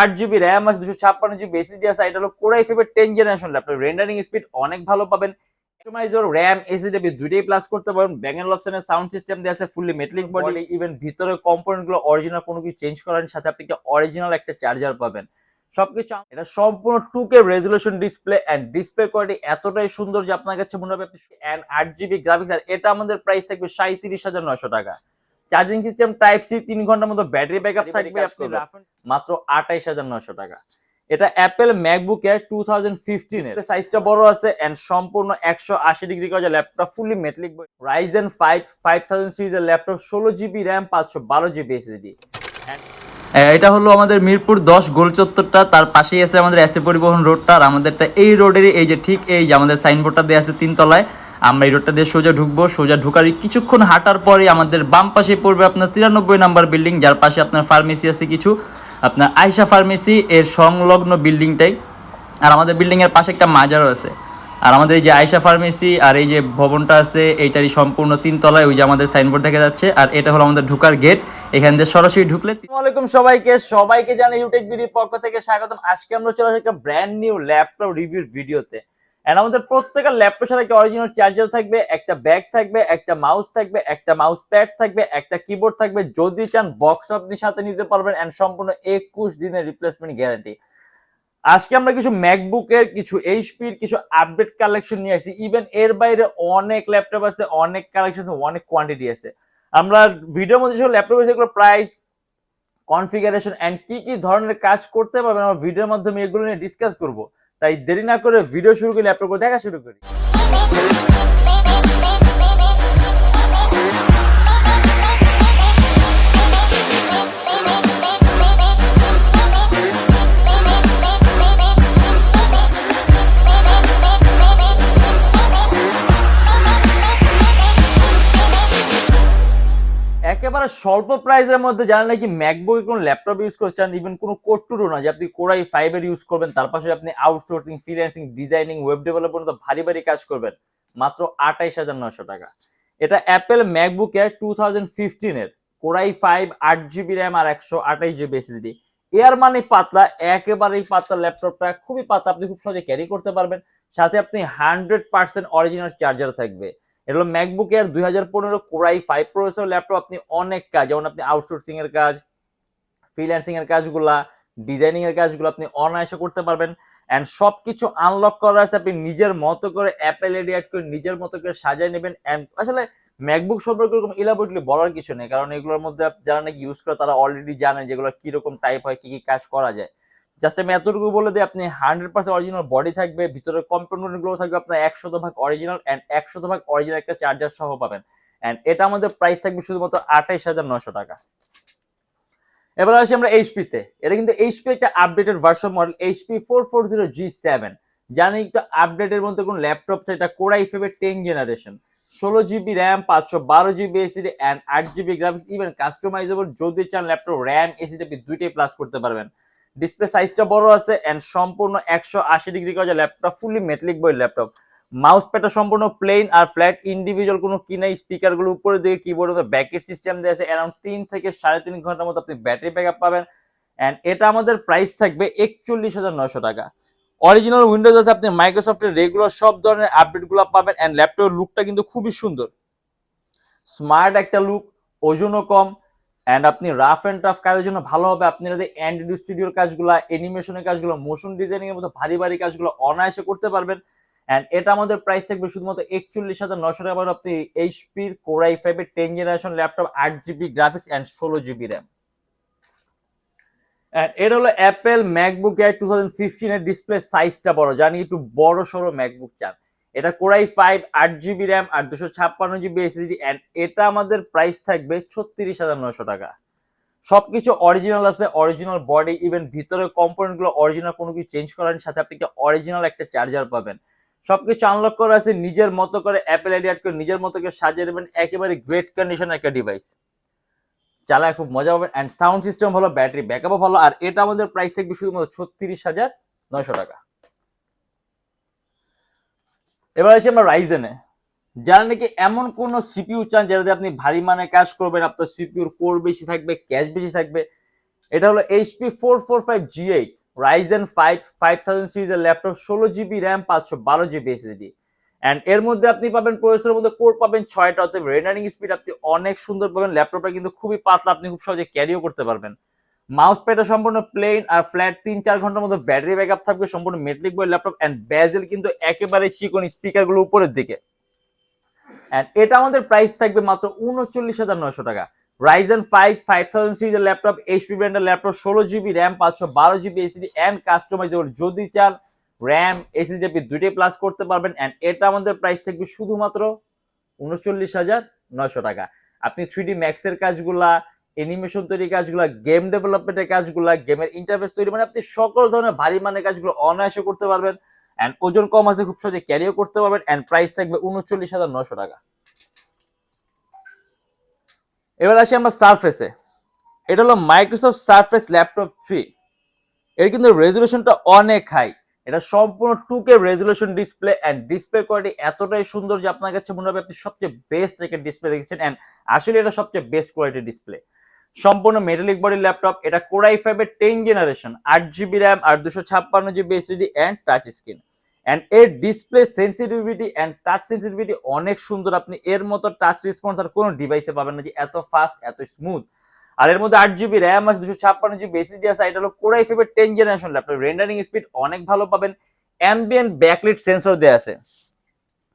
আট GB RAM আছে দুশো ছাপ্পান্ন জিবি এসএসডি আছে এটা হলো কোরাই ফাইভের ten generation laptop rendering speed অনেক ভালো পাবেন। কাস্টমাইজার র্যাম এসএসডি দুইটাই প্লাস করতে পারবেন ব্যাঙ্গেল অপশনের সাউন্ড সিস্টেম দেওয়া আছে ফুললি মেটালিক বডি ইভেন ভিতরে কম্পোনেন্টগুলো অরিজিনাল কোনো কিছু চেঞ্জ করার সাথে আপনি অরিজিনাল একটা চার্জার পাবেন। সবকিছু এটা সম্পূর্ণ two K resolution display and display quality এতটাই সুন্দর যে আপনার কাছে মনে হবে এন্ড আট জিবি গ্রাফিক্স আর এটা আমাদের প্রাইস থাকবে সাঁত্রিশ হাজার নয়শো টাকা। চার্জিং সিস্টেম টাইপ সি তিন ঘণ্টার মতো ব্যাটারি ব্যাকআপ থাকবে মাত্র আঠাইশ হাজার নয়শো টাকা। এটা অ্যাপেল ম্যাকবুক এর। টু থাউজেন্ড সাইজটা বড় আছে এন্ড সম্পূর্ণ একশো আশি ডিগ্রি করা laptop fully metallic Ryzen five five thousand সিরিজের ল্যাপটপ ষোলো জিবি র্যাম পাঁচশো বারো জিবি এসএসডি এটা হলো আমাদের মিরপুর দশ গোল চত্বরটা তার পাশেই আছে আমাদের এসে পরিবহন রোডটা আর আমাদেরটা এই রোডেরই এই যে ঠিক এই যে আমাদের সাইনবোর্ডটা দেওয়া আছে তিনতলায়। আমরা এই রোডটা দিয়ে সোজা ঢুকবো। সোজা ঢুকার কিছুক্ষণ হাঁটার পরে আমাদের বাম পাশে পড়বে আপনার তিরানব্বই নাম্বার বিল্ডিং, যার পাশে আপনার ফার্মেসি আছে কিছু। আপনার আয়সা ফার্মেসি, এর সংলগ্ন বিল্ডিংটাই। আর আমাদের বিল্ডিং এর পাশে একটা মাজারও আছে। আর আমাদের এই যে আয়সা ফার্মেসি আর এই যে ভবনটা আছে, এইটারই সম্পূর্ণ তিন তলায় ওই যে আমাদের সাইনবোর্ড দেখা যাচ্ছে। আর এটা হলো আমাদের ঢুকার গেট। এখান দিয়ে সরাসরি ঢুকলে আসসালামাইকুম সবাইকে। সবাইকে জানাই ইউটেক ভিডিওর পক্ষ থেকে স্বাগতম। আজকে আমরা চলে আসি একটা ব্র্যান্ড নিউ ল্যাপটপ রিভিউর ভিডিওতে এন্ড আমাদের প্রত্যেকের ল্যাপটপের সাথে একটা অরিজিনাল চার্জার থাকবে, একটা ব্যাগ থাকবে, একটা মাউস থাকবে, একটা মাউস প্যাড থাকবে, একটা কিবোর্ড থাকবে। যদি চান বক্স আপনি সাথে নিতে পারবেন এন্ড সম্পূর্ণ একুশ দিনের রিপ্লেসমেন্ট গ্যারান্টি আজকে আমরা কিছু ম্যাকবুকের কিছু এইচপির কিছু আপডেট কালেকশন নিয়ে আসছি। ইভেন এর বাইরে অনেক ল্যাপটপ আছে, অনেক কালেকশন আছে, অনেক কোয়ান্টিটি আছে। আমরা ভিডিওর মধ্যে সব ল্যাপটপ যেগুলো প্রাইস কনফিগারেশন এন্ড কি কি ধরনের কাজ করতে পারবেন, আমরা ভিডিওর মাধ্যমে এগুলো নিয়ে ডিসকাস করব। তাই দেরি না করে ভিডিও শুরু করি ল্যাপটপ দেখা শুরু করি। স্বল্প প্রাইসের মধ্যে যারা নাকি ম্যাকবুকে কোনো ল্যাপটপ ইউজ করছেন ইভেন কোনো কোট্টুরও না, যে আপনি কোরাই ফাইভের ইউজ করবেন, তার পাশে আপনি outsourcing freelancing designing web development ভারী ভারী কাজ করবেন, মাত্র আঠাইশ হাজার নশো টাকা। এটা অ্যাপেল ম্যাকবুক এর টু থাউজেন্ড ফিফটিনের কোরাই ফাইভ আট জিবি র্যাম আর একশো আঠাইশ জিবি এসএসডি এর মানে পাতলা, একেবারেই পাতলা ল্যাপটপটা, খুবই পাতলা, আপনি খুব সহজে ক্যারি করতে পারবেন। সাথে আপনি হান্ড্রেড পার্সেন্ট অরিজিনাল চার্জার থাকবে। এটা হলো ম্যাকবুক এর দুই হাজার পনেরো কোরাই ফাইভ প্রসেসর ল্যাপটপ আপনি অনেক কাজ, যেমন আপনি আউটসোর্সিং এর কাজ ফ্রিল্যান্সিং এর কাজগুলা ডিজাইনিং এর কাজগুলো আপনি অনায়াসে করতে পারবেন। অ্যান্ড সব কিছু আনলক করা আছে, আপনি নিজের মতো করে অ্যাপেল এডি অ্যাড করে নিজের মতো করে সাজিয়ে নেবেন। অ্যান্ড আসলে ম্যাকবুক সম্পর্কে এরকম ইলাবোরেটলি বলার কিছু নেই, কারণ এগুলোর মধ্যে যারা নাকি ইউজ করে তারা অলরেডি জানে যেগুলো কীরকম টাইপ হয়, কী কী কাজ করা যায়। জাস্ট আমি এতটুকু বলে দিই, আপনি হান্ড্রেড পার্সেন্ট অরিজিনাল বডি থাকবে, ভিতরে কম্পোনেন্টগুলো থাকবে, আপনার একশত ভাগ অরিজিনাল এন্ড একশত ভাগ অরিজিনাল একটা চার্জার সহ পাবেন। এন্ড এটা আমাদের প্রাইস থাকবে শুধুমাত্র আঠাইশ হাজার নশো টাকা। এবার আসি আমরা এইচপি তে। এটা কিন্তু এইচপি একটা updated version model HP four four zero G seven জানি একটু আপডেটের মধ্যে কোন ল্যাপটপ থাকে এটা কোরাই ফেভের টেন জেনারেশন ষোলো জিবি র্যাম পাঁচশো বারো জিবি এসিডি অ্যান্ড আট জিবি গ্রাফিক্স ইভেন কাস্টমাইজেবল যদি চান ল্যাপটপ র্যাম এসিডি আপনি দুইটাই প্লাস করতে পারবেন। ডিসপ্লে সাইজটা বড় আছে এন্ড সম্পূর্ণ একশো আশি ডিগ্রি করা ল্যাপটপ ফুলি মেটালিক বই ল্যাপটপ মাউস প্যাডটা সম্পূর্ণ প্লেন আর ফ্ল্যাট ইন্ডিভিজুয়াল কোনো কি নাই স্পিকারগুলো উপরে দিয়ে কিবোর্ড ব্যাকেট সিস্টেম দেওয়া আছে অ্যারাউন্ড তিন থেকে সাড়ে তিন ঘণ্টার মতো আপনি ব্যাটারি ব্যাকআপ পাবেন এন্ড এটা আমাদের প্রাইস থাকবে একচল্লিশ হাজার নয়শো টাকা। অরিজিনাল উইন্ডোজ আছে, আপনি মাইক্রোসফটের রেগুলার সব ধরনের আপডেটগুলো পাবেন এন্ড ল্যাপটপের লুকটা কিন্তু খুবই সুন্দর। স্মার্ট একটা লুক ওজনও কম অ্যান্ড আপনি রাফ অ্যান্ড টাফ কাজের জন্য ভালো হবে। আপনি যদি অ্যান্ড্রয়েড স্টুডিওর কাজগুলো অ্যানিমেশনের কাজগুলো মোশন ডিজাইনিং এর মতো ভারী ভারী কাজগুলো অনায়াসে করতে পারবেন। অ্যান্ড এটা আমাদের প্রাইস থাকবে শুধুমাত্র একচল্লিশ হাজার নশো টাকা আপনি এইচপির কোরাই ফাইভের টেন জেনারেশন ল্যাপটপ আট জিবি গ্রাফিক্স অ্যান্ড ষোলো জিবি র্যাম এটা হলো Apple MacBook Air two thousand ফিফটিনের display সাইজটা বড়। জানি একটু বড় সড়ো ম্যাকবুক চান। এটা কোরাই ফাইভ আট জিবি র্যাম আর দুশো ছাপ্পান্ন জিবি এসএসডি অ্যান্ড এটা আমাদের প্রাইস থাকবে ছত্রিশ হাজার নশো টাকা। সবকিছু অরিজিনাল আছে অরিজিনাল বডি ইভেন ভিতরে কম্পোনেন্টগুলো অরিজিনাল কোনো কিছু চেঞ্জ করার সাথে আপনি অরিজিনাল একটা চার্জার পাবেন। সবকিছু আনলক করা আছে, নিজের মতো করে অ্যাপেল এডিয়াট করে নিজের মতো করে সাজিয়ে দেবেন, একেবারে গ্রেট কন্ডিশন একটা ডিভাইস চালায় খুব মজা পাবেন অ্যান্ড সাউন্ড সিস্টেম ভালো ব্যাটারি ব্যাকআপও ভালো, আর এটা আমাদের প্রাইস থাকবে শুধুমাত্র ছত্রিশ হাজার নয়শো টাকা। এবার আসি আমরা রাইজেনে যারা নাকি এমন কোন সিপিউ চান যেটাতে আপনি ভারী মানে কাজ করবেন, আপনার সিপিউর কোর বেশি থাকবে ক্যাশ বেশি থাকবে, এটা হলো HP four four five G eight Ryzen five five thousand সিরিজের ল্যাপটপ ষোলো জিবি র্যাম পাঁচশো বারো জিবি এসএসডি অ্যান্ড এর মধ্যে আপনি পাবেন প্রসেসরের মধ্যে কোর পাবেন ছয়টা, অতএব রেন্ডারিং স্পিড আপনি অনেক সুন্দর পাবেন ল্যাপটপটা কিন্তু খুবই পাতলা, আপনি খুব সহজে ক্যারিও করতে পারবেন। মাউস প্যাডটা সম্পূর্ণ প্লেন আর ফ্ল্যাট তিন চার ঘণ্টার মধ্যে ব্যাটারি ব্যাকআপ থাকবে, সম্পূর্ণ মেটলিক বই ল্যাপটপ অ্যান্ড ব্যাজেল কিন্তু একেবারে চিকন স্পিকারগুলো উপরের দিকে। অ্যান্ড এটা আমাদের প্রাইস থাকবে মাত্র উনচল্লিশ হাজার নয়শো টাকা। রাইজেন ফাইভ ফাইভ থাউজেন্ড সিরিজের ল্যাপটপ এইচপি ব্র্যান্ডের ল্যাপটপ ষোলো জিবি র্যাম পাঁচশো বারো জিবি এসিডি অ্যান্ড কাস্টমাইজেবল যদি চান র্যাম এসিডি আপনি দুইটাই প্লাস করতে পারবেন। অ্যান্ড এটা আমাদের প্রাইস থাকবে শুধুমাত্র উনচল্লিশ হাজার নয়শো টাকা। আপনি থ্রি ডি ম্যাক্সের কাজগুলা অ্যানিমেশন তৈরির কাজগুলা গেম ডেভেলপমেন্টের কাজগুলা গেমের ইন্টারফেস তৈরি মানে আপনি সকল ধরনের ভারী মানের কাজগুলো অনায়াসে করতে পারবেন অ্যান্ড ওজন কম আছে, খুব সহজে ক্যারিও করতে পারবেন অ্যান্ড প্রাইস থাকবে উনচল্লিশ হাজার নশো টাকা। এবার আসি আমরা সারফেসে এটা হলো মাইক্রোসফট সারফেস ল্যাপটপ থ্রি এর কিন্তু রেজুলেশনটা অনেক হাই এটা সম্পূর্ণ two K resolution display and display quality এতটাই সুন্দর যে আপনার কাছে মনে হবে আপনি সবচেয়ে বেস্ট রেখে ডিসপ্লে দেখেছেন অ্যান্ড আসলে এটা সবচেয়ে বেস্ট কোয়ালিটি ডিসপ্লে সম্পূর্ণ মেটালিক বডি ল্যাপটপ এটা কোরাই ফাইভের টেন জেনারেশন আট জিবি র্যাম আর দুশো ছাপ্পান্ন GB SSD and touch screen and এর display sensitivity and touch sensitivity অনেক সুন্দর। আপনি এর মতো টাচ রেসপন্স আর কোনো ডিভাইসে পাবেন না যে এত ফাস্ট এত স্মুথ আর এর মধ্যে আট জিবি র্যাম আছে, দুশো ছাপ্পান্ন জিবি এসিডি আছে এটা হলো কোরাই ফাইভের ten generation laptop rendering speed অনেক ভালো পাবেন। অ্যাম্বিয়েন্ট ব্যাকলিট সেন্সর দেওয়া আছে।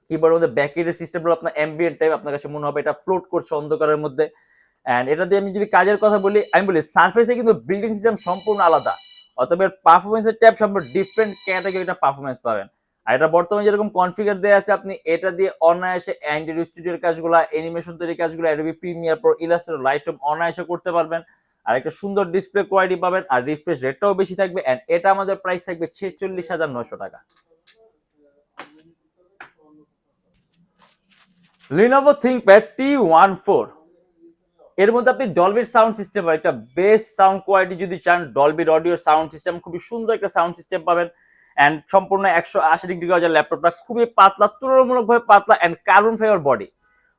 কিবোর্ডের মধ্যে ব্যাকলিটের সিস্টেমগুলো আপনার অ্যাম্বিয়েন্ট টাইপ আপনার কাছে মনে হবে এটা ফ্লোট করছে অন্ধকারের মধ্যে। অ্যান্ড এটা দিয়ে আমি যদি কাজের কথা বলি, আমি বলি সার্ফেসে কিন্তু বিল্ডিং সিস্টেম সম্পূর্ণ আলাদা। অতএব পারফরমেন্সের ট্যাব সম্পূর্ণ ডিফারেন্ট ক্যাটাগরিটা পারফরমেন্স পাবেন। আর এটা বর্তমানে যেরকম কনফিগার দেওয়া আছে, আপনি এটা দিয়ে অনায়াসে অ্যান্ড্রয়েড স্টুডিওর কাজগুলো অ্যানিমেশন তৈরির কাজগুলো Adobe Premiere Pro Illustrator Lightroom অনায়াসে করতে পারবেন। আর একটা সুন্দর ডিসপ্লে কোয়ালিটি পাবেন, আর রিফ্রেশ রেটটাও বেশি থাকবে অ্যান্ড এটা আমাদের প্রাইস থাকবে ছেচল্লিশ হাজার নশো টাকা। Lenovo ThinkPad T one four এর মধ্যে আপনি ডলবির সাউন্ড সিস্টেম একটা বেস্ট সাউন্ড কোয়ালিটি যদি চান ডলবির অডিও সাউন্ড সিস্টেম খুবই সুন্দর একটা সাউন্ড সিস্টেম পাবেন। অ্যান্ড সম্পূর্ণ একশো আশি ডিগ্রি গজার ল্যাপটপটা খুবই পাতলা, তুলনামূলকভাবে পাতলা and carbon fibre body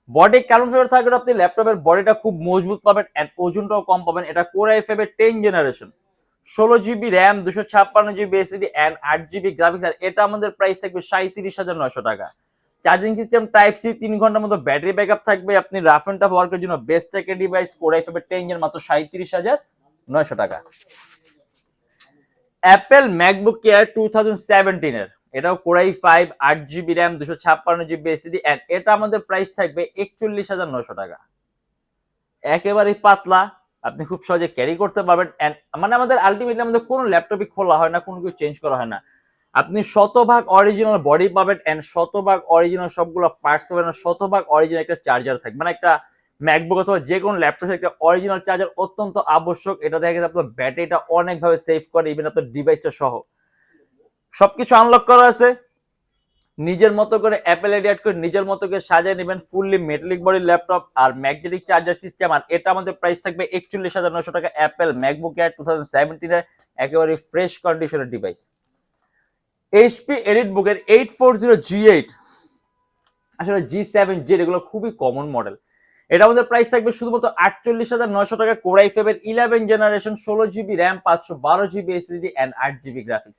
body carbon fibre থাকলে আপনি ল্যাপটপের বডিটা খুব মজবুত পাবেন অ্যান্ড ওজনটাও কম পাবেন। এটা কোর আই ফাইভের টেন জেনারেশন ষোলো জিবি র্যাম দুশো ছাপ্পান্ন জিবি এসিডি অ্যান্ড আট জিবি গ্রাফিক্স এটা আমাদের প্রাইস থাকবে সাঁত্রিশ হাজার নশো টাকা। চার্জিং সিস্টেম টাইপ সি তিন ঘণ্টার মতো ব্যাটারি ব্যাকআপ থাকবে। আপনি রাফ অ্যান্ড টাফ ওয়ার্কের জন্য বেস্ট একটা ডিভাইস কোরাই ফাইভের টেন মাত্র সাঁত্রিশ হাজার নয়শো টাকা। অ্যাপেল ম্যাকবুক কেয়ার টু থাউজেন্ড সেভেন্টিনের এটাও কোরাই ফাইভ আট জিবি র্যাম দুশো ছাপ্পান্ন জিবি এসিডি অ্যান্ড এটা আমাদের প্রাইস থাকবে একচল্লিশ হাজার নশো টাকা। একেবারেই পাতলা, আপনি খুব সহজে ক্যারি করতে পারবেন অ্যান্ড মানে আমাদের আলটিমেটলি আমাদের কোনো ল্যাপটপই খোলা হয় না, কোনো কিছু চেঞ্জ করা হয় না। আপনি শতভাগ অরিজিনাল বডি পাবেন অ্যান্ড শতভাগ অরিজিনাল সবগুলো পার্টস পাবেন শতভাগ অরিজিনাল একটা চার্জার থাকবে। মানে একটা ম্যাকবুক অথবা যে কোনো ল্যাপটপের একটা অরিজিনাল চার্জার অত্যন্ত আবশ্যক। এটা দেখা গেছে আপনার ব্যাটারিটা অনেকভাবে সেভ করে ইভেন আপনার ডিভাইসটা সহ। সবকিছু আনলক করা আছে। নিজের মতো করে অ্যাপেল এডিয়াট করে নিজের মতো করে সাজিয়ে নেবেন ফুললি মেটালিক বডি ল্যাপটপ আর ম্যাগনেটিক চার্জার সিস্টেম আর এটা আমাদের প্রাইস থাকবে একচল্লিশ হাজার নশো টাকা Apple MacBook Air two thousand সেভেন্টিনের একেবারে ফ্রেশ কন্ডিশনের ডিভাইস এইচপি এডিট বুকের eight four zero G eight আসলে জি সেভেন জেড এগুলো খুবই কমন মডেল এটা আমাদের প্রাইস থাকবে শুধুমাত্র আটচল্লিশ হাজার নয়শো টাকা কোরাই ফাইভের ইলেভেন জেনারেশন ষোলো জিবি র্যাম পাঁচশো বারো জিবি এসিডি অ্যান্ড আট GB graphics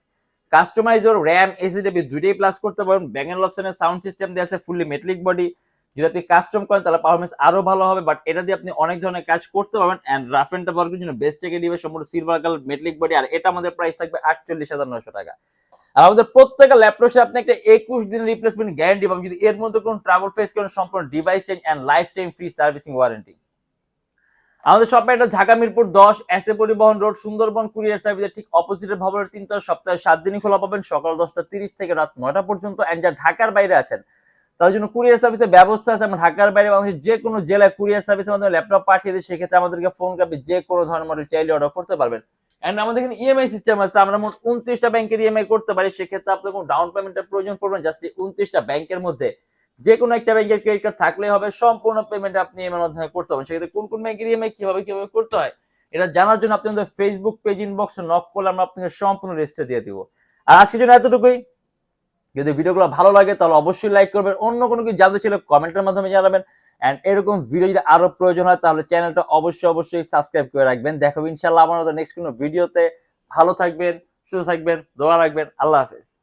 customiser RAM SSD আপনি দুইটাই প্লাস করতে পারেন। ব্যাঙ্গেল অপশনের সাউন্ড সিস্টেম দিয়ে আছে ফুললি মেটালিক বডি যদি আপনি কাস্টম করেন, তাহলে পারফরমেন্স আরও ভালো হবে। বাট এটা দিয়ে আপনি অনেক ধরনের কাজ করতে পারবেন। অ্যান্ড রাফ এন্ড ওয়ার্কের জন্য বেস্ট থেকে দিবে। সম্পূর্ণ সিলভার কালার মেটালিক বডি আর এটা আমাদের প্রাইস থাকবে আটচল্লিশ হাজার নয়শো টাকা। আর আমাদের প্রত্যেকটা ল্যাপটপে আপনি একটা একুশ দিনের রিপ্লেসমেন্ট গ্যারান্টি পাবেন। যদি এর মধ্যে কোনো ট্রাভেল ফেস করেন সম্পূর্ণ device change and lifetime free servicing warranty আমাদের শপে এটা ঢাকা মিরপুর দশ এস এ পরিবহন রোড সুন্দরবন কুরিয়ার সার্ভিসের ঠিক অপোজিটের ভবনের তিনটা সপ্তাহে সাত দিনই খোলা পাবেন। সকাল দশটা তিরিশ থেকে রাত নয়টা পর্যন্ত। অ্যান্ড যা ঢাকার বাইরে আছেন তার জন্য কুরিয়ার সার্ভিসের ব্যবস্থা আছে। আমরা ঢাকার বাইরে বাংলাদেশের যে কোনো জেলায় কুরিয়ার সার্ভিসের মাধ্যমে ল্যাপটপ পাঠিয়ে দিই, সেক্ষেত্রে আমাদেরকে ফোন করবে যে কোনো ধরনের মডেল চাইলে অর্ডার করতে পারবেন। এন্ড আমাদের এখানে ইএমআই সিস্টেম আছে, আমরা মোট উনত্রিশটা ব্যাংকের ইএমআই করতে পারি, সেক্ষেত্রে আপনার কোনো ডাউন পেমেন্টের প্রয়োজন পড়বে জাস্ট উনত্রিশটা ব্যাংকের মধ্যে যে কোনো একটা ব্যাংকের ক্রেডিট কার্ড থাকলে হবে, সম্পূর্ণ পেমেন্ট আপনি ইএমআই মাধ্যমে করতে পারবেন। সেক্ষেত্রে কোন কোন ব্যাংকের ইএমআই কীভাবে কীভাবে করতে হয়, এটা জানার জন্য আপনি আমাদের ফেসবুক পেজ ইনবক্সে নক করলে আমরা আপনাকে সম্পূর্ণ রেস্টে দিয়ে দিব। আর আজকের জন্য এতটুকুই। যদি ভিডিওগুলো ভালো লাগে, তাহলে অবশ্যই লাইক করবেন। অন্য কোনো কিছু জানতে চাইলে কমেন্টের মাধ্যমে জানাবেন। অ্যান্ড এরকম ভিডিও যদি আরও প্রয়োজন হয়, তাহলে চ্যানেলটা অবশ্যই অবশ্যই সাবস্ক্রাইব করে রাখবেন। দেখাবো ইনশাল্লাহ আমার নেক্সট কোনো ভিডিওতে ভালো থাকবেন, সুস্থ থাকবেন, দোয়া রাখবেন। আল্লাহ হাফেজ।